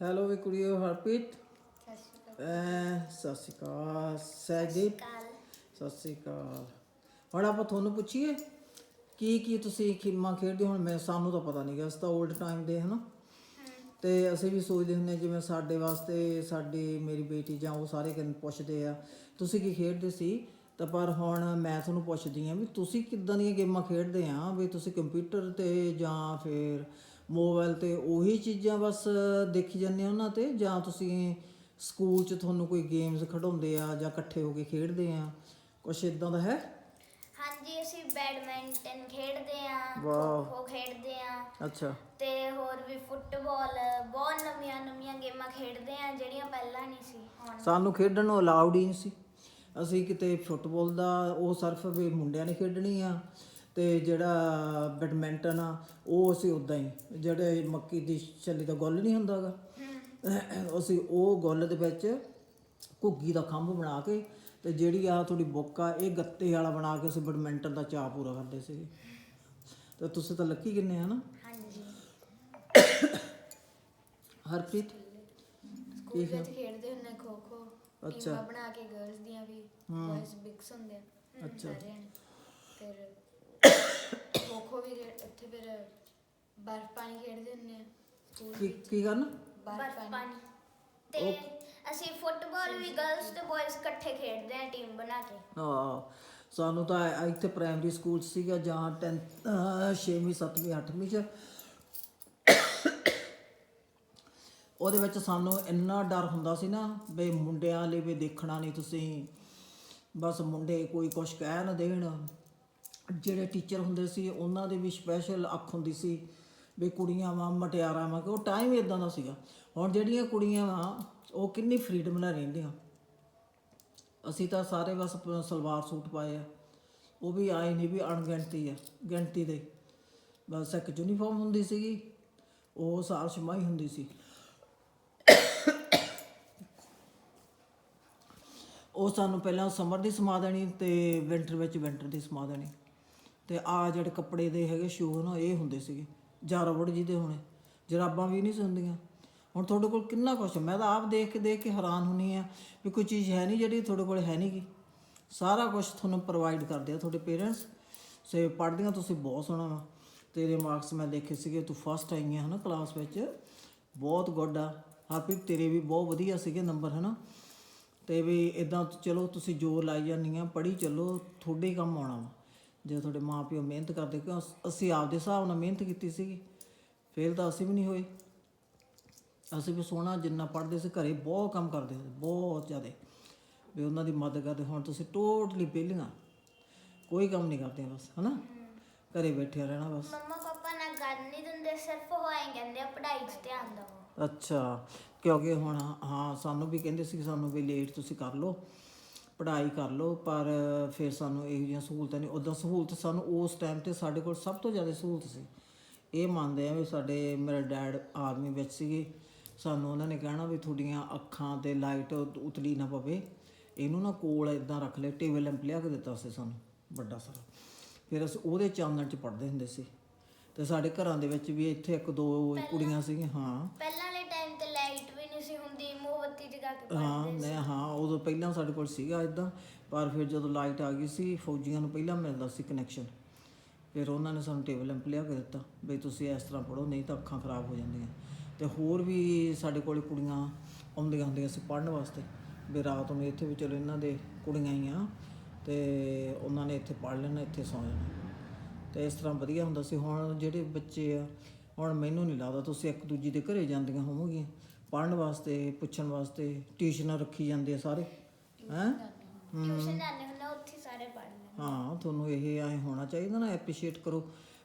Hello ਵੀ ਕੁੜੀਓ ਹਰਪ੍ਰੀਤ ਸਤਿ ਸ਼੍ਰੀ ਅਕਾਲ ਐ ਸਤਿ ਸ਼੍ਰੀ ਅਕਾਲ ਸਹਿਜਦੀਪ ਸਤਿ ਸ਼੍ਰੀ ਅਕਾਲ ਹੁਣ ਆਪਾਂ ਤੁਹਾਨੂੰ ਪੁੱਛੀਏ ਕੀ ਕੀ ਤੁਸੀਂ ਖੇਮਾਂ ਖੇਡਦੇ ਹੋ? ਹੁਣ ਮੈਂ ਸਾਨੂੰ ਤਾਂ ਪਤਾ ਨਹੀਂ ਗਾ ਅਸੀਂ ਤਾਂ 올ਡ ਟਾਈਮ ਦੇ ਹਨਾ? ਤੇ ਅਸੀਂ ਵੀ ਸੋਚਦੇ ਹੁੰਦੇ ਹਾਂ ਜਿਵੇਂ ਸਾਡੇ ਵਾਸਤੇ ਸਾਡੀ ਮੇਰੀ ਬੇਟੀ ਜਾਂ ਉਹ ਸਾਰੇ ਕਹਿੰਦੇ ਪੁੱਛਦੇ ਆ ਤੁਸੀਂ ਕੀ ਖੇਡਦੇ ਸੀ? ਤਾਂ ਪਰ ਹੁਣ ਮੈਂ ਤੁਹਾਨੂੰ ਪੁੱਛਦੀ ਹਾਂ ਵੀ ਤੁਸੀਂ ਕਿੱਦਾਂ ਦੀਆਂ ਗੇਮਾਂ ਖੇਡਦੇ ਆ? ਵੀ ਤੁਸੀਂ ਕੰਪਿਊਟਰ ਤੇ ਜਾਂ ਫਿਰ ਮੋਬਾਈਲ ਤੇ ਉਹੀ ਚੀਜ਼ਾਂ ਬਸ ਦੇਖੀ ਜਾਂਦੇ ਉਹਨਾਂ ਤੇ ਜਾਂ ਤੁਸੀਂ ਸਕੂਲ 'ਚ ਤੁਹਾਨੂੰ ਕੋਈ ਗੇਮਸ ਖਿਡਾਉਂਦੇ ਆ ਜਾਂ ਇਕੱਠੇ ਹੋ ਕੇ ਖੇਡਦੇ ਆ ਕੁਛ ਇਦਾਂ ਦਾ ਹੈ? ਹਾਂਜੀ ਅਸੀਂ ਬੈਡਮਿੰਟਨ ਖੇਡਦੇ ਆ ਵਾਹ। ਖੋ ਖੇਡਦੇ ਆ। ਅੱਛਾ। ਤੇ ਹੋਰ ਵੀ ਫੁੱਟਬਾਲ ਬਹੁਤ ਨਵੀਆਂ ਨਵੀਆਂ ਗੇਮਾਂ ਖੇਡਦੇ ਆ ਜਿਹੜੀਆਂ ਪਹਿਲਾਂ ਨਹੀਂ ਸੀ ਹੁਣ। ਸਾਨੂੰ ਖੇਡਣ ਨੂੰ ਅਲਾਉਡ ਹੀ ਨਹੀਂ ਸੀ। ਅਸੀਂ ਕਿਤੇ ਫੁੱਟਬਾਲ ਦਾ ਉਹ ਸਿਰਫ ਵੀ ਮੁੰਡਿਆਂ ਨੇ ਖੇਡਣੀ ਆ ਤੇ ਜਿਹੜਾ ਬੈਡਮਿੰਟਨ ਆ ਉਹ ਅਸੀਂ ਉਦਾਂ ਹੀ ਜਿਹੜੇ ਮੱਕੀ ਦੀ ਛੱਲੀ ਦਾ ਗੁੱਲ ਨਹੀਂ ਹੁੰਦਾਗਾ ਅਸੀਂ ਉਹ ਗੁੱਲ ਦੇ ਵਿੱਚ ਘੁੱਗੀ ਦਾ ਖੰਭ ਬਣਾ ਕੇ ਤੇ ਜਿਹੜੀ ਆ ਤੁਹਾਡੀ ਬੁੱਕ ਆ ਇਹ ਗੱਤੇ ਵਾਲਾ ਬਣਾ ਕੇ ਅਸੀਂ ਬੈਡਮਿੰਟਨ ਦਾ ਚਾਅ ਪੂਰਾ ਕਰਦੇ ਸੀਗੇ। ਤੇ ਤੁਸੀਂ ਤਾਂ ਲੱਕੀ ਕਿੰਨੇ ਆ ਨਾ ਹਾਂਜੀ। ਹਰਪ੍ਰੀਤ? ਸਕੂਲ ਵਿੱਚ ਖੇਡਦੇ ਹੁੰਦੇ ਖੋ ਖੋ ਅੱਛਾ। ਬਣਾ ਕੇ ਗਰਲਸ ਦੀਆਂ ਵੀ ਬॉयਜ਼ ਬਿਗਸ ਹੁੰਦੇ ਆ। ਅੱਛਾ। ਫਿਰ ਖੋ ਵੀ ਖੇਡ- ਉੱਥੇ ਫਿਰ ਬਰਫ ਪਾਣੀ ਖੇਡਦੇ ਹੁੰਦੇ ਆ ਸਕੂਲ ਕੀ ਕੀ ਕਰਨਾ? ਬਰਫ ਪਾਣੀ। ਤੇ ਅਸੀਂ ਫੁੱਟਬਾਲ ਵੀ ਗਰਲਸ ਤੇ ਬॉयਜ਼ ਇਕੱਠੇ ਖੇਡਦੇ ਆ ਟੀਮ ਬਣਾ ਕੇ। ਹਾਂ ਸਾਨੂੰ ਤਾਂ ਇ- ਇੱਥੇ ਪ੍ਰਾਇਮਰੀ ਸਕੂਲ ਸੀਗਾ ਜਾਂ 10th 6ਵੀਂ 7ਵੀਂ 8ਵੀਂ ਚ। ਉਹਦੇ ਵਿੱਚ ਸਾਨੂੰ ਇੰਨਾ ਡਰ ਹੁੰਦਾ ਸੀ ਨਾ ਵੀ ਮੁੰਡਿਆਂ ਲਈ ਵੀ ਦੇਖਣਾ ਨਹੀਂ ਤੁਸੀਂ। ਬਸ ਮੁੰਡੇ ਕੋਈ ਕੁਛ ਕਹਿ ਨਾ ਦੇਣ। ਜਿਹੜੇ ਟੀਚਰ ਹੁੰਦੇ ਸੀ, ਉਹਨਾਂ ਦੀ ਵੀ ਸਪੈਸ਼ਲ ਅੱਖ ਹੁੰਦੀ ਸੀ ਵੀ ਕੁੜੀਆਂ ਵਾਂ, ਮਟਿਆਰਾਂ ਵਾਂ, ਕਿ ਉਹ ਟਾਈਮ ਹੀ ਇਦਾਂ ਦਾ ਸੀਗਾ। ਹੁਣ ਜਿਹੜੀਆਂ ਕੁੜੀਆਂ ਵਾਂ, ਉਹ ਕਿੰਨੀ ਫਰੀडम ਨਾਲ ਰਹਿੰਦੀਆਂ। ਅਸੀਂ ਤਾਂ ਸਾਰੇ ਬਸ ਸਲਵਾਰ ਸੂਟ ਪਾਏ ਆ। ਉਹ ਵੀ ਆਏ ਨਹੀਂ ਵੀ ਅਣਗਿਣਤੀ ਆ, ਗਿਣਤੀ ਦੇ। ਬਸ ਇੱਕ ਯੂਨੀਫਾਰਮ ਹੁੰਦੀ ਸੀਗੀ, ਉਹ ਸਾਰ ਛਮਾਈ ਹੁੰਦੀ ਸੀ। ਉਹ ਸਾਨੂੰ ਪਹਿਲਾਂ ਸਮਰ ਦੀ ਸਮਾ ਦੇਣੀ ਤੇ ਵਿੰਟਰ ਵਿੱਚ ਵਿੰਟਰ ਦੀ ਸਮਾ ਦੇਣੀ। ਤੇ ਆ ਜਿਹੜੇ ਕੱਪੜੇ ਦੇ ਹੈਗੇ ਸ਼ੂ ਨਾ, ਇਹ ਹੁੰਦੇ ਸੀਗੇ ਜਾਂ ਜੀ ਦੇ ਹੋਣੇ। ਜਰਾਬਾਂ ਵੀ ਨਹੀਂ ਸੀ ਹੁੰਦੀਆਂ। ਹੁਣ ਤੁਹਾਡੇ ਕੋਲ ਕਿੰਨਾ ਕੁਛ ਮੈਂ ਤਾਂ ਆਪ ਦੇਖ ਕੇ ਦੇਖ ਕੇ ਹੈਰਾਨ ਹੁੰਨੀ ਆ ਵੀ ਕੋਈ ਚੀਜ਼ ਹੈ ਨਹੀਂ ਜਿਹੜੀ ਤੁਹਾਡੇ ਕੋਲ ਹੈ ਨਹੀਂਗੀ ਸਾਰਾ ਕੁਝ ਤੁਹਾਨੂੰ ਪ੍ਰੋਵਾਈਡ ਕਰਦੇ ਆ ਤੁਹਾਡੇ ਪੇਰੈਂਟਸ ਸੇ ਪੜ੍ਹਦੀਆਂ ਤੁਸੀਂ ਬਹੁਤ ਸੋਹਣਾ ਵਾ। ਤੇਰੇ ਮਾਰਕਸ ਮੈਂ ਦੇਖੇ ਸੀਗੇ, ਤੂੰ ਫਸਟ ਆਈ ਹੈ ਹਨਾ ਕਲਾਸ ਵਿੱਚ। ਬਹੁਤ ਗੁੱਡ ਆ। ਹਾਪੀ, ਤੇਰੇ ਵੀ ਬਹੁਤ ਵਧੀਆ ਸੀਗੇ ਨੰਬਰ ਹਨਾ। ਤੇ ਵੀ ਇਦਾਂ ਚਲੋ ਤੁਸੀਂ ਜੋਰ ਲਾਈ ਜਾਂਦੀਆਂ ਪੜ੍ਹੀ ਚੱਲੋ, ਤੁਹਾਡੇ ਹੀ ਕੰਮ ਆਉਣਾ ਵਾ। ਜੇ ਤੁਹਾਡੇ ਮਾਪਿਓ ਮਿਹਨਤ ਕਰਦੇ ਕਿਉਂ ਅਸ- ਆਪਦੇ ਹਿਸਾਬ ਨਾਲ ਮਿਹਨਤ ਕੀਤੀ ਸੀਗੀ। ਫੇਲ ਤਾਂ ਅਸੀਂ ਵੀ ਨਹੀਂ ਹੋਏ। ਅਸੀਂ ਵੀ ਸੋਹਣਾ ਜਿੰਨਾ ਪੜ੍ਹਦੇ ਸੀ ਘਰੇ ਬਹੁਤ ਕੰਮ ਕਰਦੇ ਸੀ ਬਹੁਤ ਜ਼ਿਆਦਾ। ਵੀ ਉਹਨਾਂ ਦੀ ਮਦਦ ਕਰਦੇ ਹੁਣ ਤੁਸੀਂ ਟੋਟਲੀ ਵਿਹਲੀਆਂ। ਕੋਈ ਕੰਮ ਨਹੀਂ ਕਰਦੇ ਬਸ ਹਨਾ? ਘਰੇ ਬੈਠੇ ਰਹਿਣਾ ਬਸ। ਮੰਮਾ ਪਾਪਾ ਨਾਲ ਗੱਲ ਨਹੀਂ ਦਿੰਦੇ ਸਿਰਫ ਐਂ ਕਹਿੰਦੇ ਆ ਪੜ੍ਹਾਈ 'ਚ ਧਿਆਨ ਦਿਓ। ਅੱਛਾ ਕਿਉਂਕਿ ਹੁਣ ਹਾਂ ਸਾਨੂੰ ਵੀ ਕਹਿੰਦੇ ਸੀ ਕਿ ਸਾਨੂੰ ਵੀ ਲੇਟ ਤੁਸੀਂ ਕਰ ਲਓ। ਪੜ੍ਹਾਈ ਕਰ ਲਓ ਪਰ ਫਿਰ ਸਾਨੂੰ ਇਹੋ ਜਿਹੀਆਂ ਸਹੂਲਤਾਂ ਨਹੀਂ ਉਦੋਂ ਸਹੂਲਤ ਸਾਨੂੰ ਉਸ ਟਾਈਮ ਤੇ ਸਾਡੇ ਕੋਲ ਸਭ ਤੋਂ ਜ਼ਿਆਦਾ ਸਹੂਲਤ ਸੀ। ਇਹ ਮੰਨਦੇ ਆ ਵੀ ਸਾਡੇ ਮੇਰੇ ਡੈਡ ਆਰਮੀ ਵਿੱਚ ਸੀਗੇ। ਸਾਨੂੰ ਉਹਨਾਂ ਨੇ ਕਹਿਣਾ ਵੀ ਤੁਹਾਡੀਆਂ ਅੱਖਾਂ ਤੇ ਲਾਈਟ ਉਤਲੀ ਨਾ ਪਵੇ। ਇਹਨੂੰ ਨਾ ਕੋਲ ਇਦਾਂ ਰੱਖ ਲੈ ਟੇਬਲ ਲੈਂਪ ਲਿਆ ਕੇ ਦਿੱਤਾ ਸੀ ਸਾਨੂੰ ਵੱਡਾ ਸਾਰਾ। ਫਿਰ ਅਸੀਂ ਉਹਦੇ ਚਾਨਣ 'ਚ ਪੜ੍ਹਦੇ ਹੁੰਦੇ ਸੀ। ਤੇ ਸਾਡੇ ਘਰਾਂ ਦੇ ਵਿੱਚ ਵੀ ਇੱਥੇ ਇੱਕ ਦੋ ਕੁੜੀਆਂ ਸੀਗੀਆਂ ਹਾਂ। ਪਹਿਲਾਂ ਵਾਲੇ ਟਾਈਮ ਤੇ ਲਾਈਟ ਵੀ ਨਹੀਂ ਸੀ ਹੁੰਦੀ ਕੇ ਹਾਂ ਮੈਂ ਹਾਂ ਉਦੋਂ ਪਹਿਲਾਂ ਸਾਡੇ ਕੋਲ ਸੀਗਾ ਇਦਾਂ ਪਰ ਫਿਰ ਜਦੋਂ ਲਾਈਟ ਆ ਗਈ ਸੀ ਫੌਜੀਆਂ ਨੂੰ ਪਹਿਲਾਂ ਮਿਲਦਾ ਸੀ ਕਨੈਕਸ਼ਨ ਫਿਰ ਉਹਨਾਂ ਨੇ ਸਾਨੂੰ ਟੇਬਲ ਲੈਂਪ ਲਿਆ ਕੇ ਦਿੱਤਾ ਵੀ ਤੁਸੀਂ ਇਸ ਤਰ੍ਹਾਂ ਪੜੋ ਨਹੀਂ ਤਾਂ ਅੱਖਾਂ ਖਰਾਬ ਹੋ ਜਾਂਦੀਆਂ। ਤੇ ਹੋਰ ਵੀ ਸਾਡੇ ਕੋਲ ਕੁੜੀਆਂ ਆਉਂਦੀਆਂ ਹੁੰਦੀਆਂ ਸੀ ਪੜਨ ਵਾਸਤੇ। ਵੀ ਰਾਤ ਨੂੰ ਇੱਥੇ ਵੀ ਚਲੋ ਇਹਨਾਂ ਦੇ ਕੁੜੀਆਂ ਹੀ ਆ ਤੇ ਉਹਨਾਂ ਨੇ ਇੱਥੇ ਪੜ ਲੈਣਾ ਇੱਥੇ ਸੌ ਜਾਣਾ। ਤੇ ਇਸ ਤਰ੍ਹਾਂ ਵਧੀਆ ਹੁੰਦਾ ਸੀ। ਹੁਣ ਜਿਹੜੇ ਬੱਚੇ ਆ ਹੁਣ ਮੈਨੂੰ ਨਹੀਂ ਲੱਗਦਾ ਤੁਸੀਂ ਇੱਕ ਦੂਜੀ ਦੇ ਘਰੇ ਜਾਂਦੀਆਂ ਹੋਵੋਗੀਆਂ। ਪੜਨ ਵਾਸਤੇ ਪੁੱਛਣ ਵਾਸਤੇ ਟਿਊਸ਼ਨਾਂ ਰੱਖੀ ਜਾਂਦੇ ਆ ਸਾਰੇ ਹੈਂ? ਟਿਊਸ਼ਨ ਜਾਂਦੇ ਹੁੰਦੇ ਉੱਥੇ ਹੀ ਸਾਰੇ ਪੜ੍ਹ ਲੈਂਦੇ ਹਾਂ ਤੁਹਾਨੂੰ ਇਹ ਐ ਹੋਣਾ ਚਾਹੀਦਾ ਨਾ ਐਪਰੀਸ਼ੀਏਟ ਕਰੋ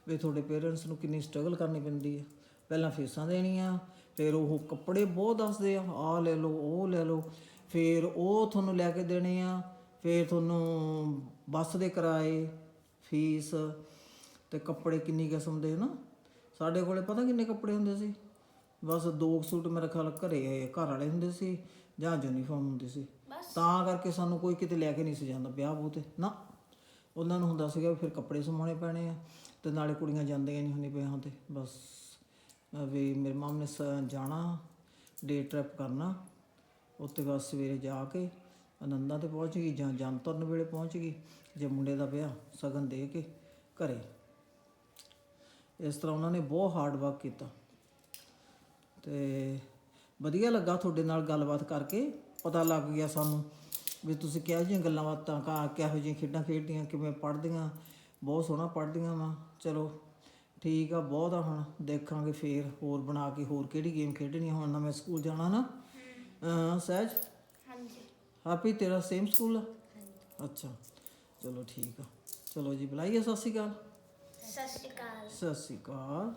ਵੀ ਤੁਹਾਡੇ ਪੇਰੈਂਟਸ ਨੂੰ ਕਿੰਨੀ ਸਟਰਗਲ ਕਰਨੀ ਪੈਂਦੀ ਹੈ ਪਹਿਲਾਂ ਫੀਸਾਂ ਦੇਣੀਆਂ ਫਿਰ ਉਹ ਕੱਪੜੇ ਬਹੁਤ ਦੱਸਦੇ ਆ ਆਹ ਲੈ ਲਓ ਉਹ ਲੈ ਲਓ ਫਿਰ ਉਹ ਤੁਹਾਨੂੰ ਲੈ ਕੇ ਦੇਣੇ ਆ ਫਿਰ ਤੁਹਾਨੂੰ ਬੱਸ ਦੇ ਕਿਰਾਏ ਫੀਸ ਤੇ ਕੱਪੜੇ ਕਿੰਨੀ ਕਿਸਮ ਦੇ ਨਾ ਸਾਡੇ ਕੋਲੇ ਪਤਾ ਕਿੰਨੇ ਕੱਪੜੇ ਹੁੰਦੇ ਸੀ? ਬਸ ਦੋ ਸੂਟ ਮੇਰੇ ਖਿਆਲ ਘਰੇ ਘਰ ਵਾਲੇ ਹੁੰਦੇ ਸੀ ਜਾਂ ਯੂਨੀਫਾਰਮ ਹੁੰਦੀ ਸੀ। ਤਾਂ ਕਰਕੇ ਸਾਨੂੰ ਕੋਈ ਕਿਤੇ ਲੈ ਕੇ ਨਹੀਂ ਸੀ ਜਾਂਦਾ ਵਿਆਹ ਬੂਹ ਤੇ ਨਾ। ਉਹਨਾਂ ਨੂੰ ਹੁੰਦਾ ਸੀਗਾ ਵੀ ਫਿਰ ਕੱਪੜੇ ਸਮਾਉਣੇ ਪੈਣੇ ਆ ਤੇ ਨਾਲੇ ਕੁੜੀਆਂ ਜਾਂਦੀਆਂ ਨਹੀਂ ਹੁੰਦੀਆਂ ਪਿਆ ਤੇ। ਬਸ ਵੀ ਮੇਰੇ ਮਾਮ ਨੇ ਸ- ਜਾਣਾ ਡੇ ਟ੍ਰਿਪ ਕਰਨਾ ਉੱਤੇ ਬਾਅਦ ਸਵੇਰੇ ਜਾ ਕੇ ਆਨੰਦਾਂ ਤੇ ਪਹੁੰਚ ਗਈ ਜਾਂ ਜਨਤਰਨ ਵੇਲੇ ਪਹੁੰਚ ਗਈ ਜੇ ਮੁੰਡੇ ਦਾ ਵਿਆਹ ਸਗਨ ਦੇ ਕੇ ਘਰੇ। ਇਸ ਤਰ੍ਹਾਂ ਉਹਨਾਂ ਨੇ ਬਹੁਤ ਹਾਰਡ ਵਰਕ ਕੀਤਾ। ਤੇ ਵਧੀਆ ਲੱਗਾ ਤੁਹਾਡੇ ਨਾਲ ਗੱਲਬਾਤ ਕਰਕੇ। ਪਤਾ ਲੱਗ ਗਿਆ ਸਾਨੂੰ ਵੀ ਤੁਸੀਂ ਕਿਹੋ ਜਿਹੀਆਂ ਗੱਲਾਂ ਬਾਤਾਂ ਕਾ ਕਿਹੋ ਜਿਹੀਆਂ ਖੇਡਾਂ ਖੇਡਦੀਆਂ ਕਿਵੇਂ ਪੜ੍ਹਦੀਆਂ ਬਹੁਤ ਸੋਹਣਾ ਪੜ੍ਹਦੀਆਂ ਵਾ। ਚਲੋ ਠੀਕ ਆ ਬਹੁਤ ਆ ਹੁਣ ਦੇਖਾਂਗੇ ਫੇਰ ਹੋਰ ਬਣਾ ਕੇ ਹੋਰ ਕਿਹੜੀ ਗੇਮ ਖੇਡਣੀ ਆ। ਹੁਣ ਨਾ ਮੈਂ ਸਕੂਲ ਜਾਣਾ ਨਾ। ਅਹ ਸਹਿਜ? ਹਾਂਜੀ। ਹਾਪੀ ਤੇਰਾ ਸੇਮ ਸਕੂਲ ਆ? ਅੱਛਾ ਚਲੋ ਠੀਕ ਆ। ਚਲੋ ਜੀ ਬੁਲਾਈਏ ਸਤਿ ਸ਼੍ਰੀ ਅਕਾਲ। ਸਤਿ ਸ਼੍ਰੀ ਅਕਾਲ। ਸਤਿ ਸ਼੍ਰੀ ਅਕਾਲ।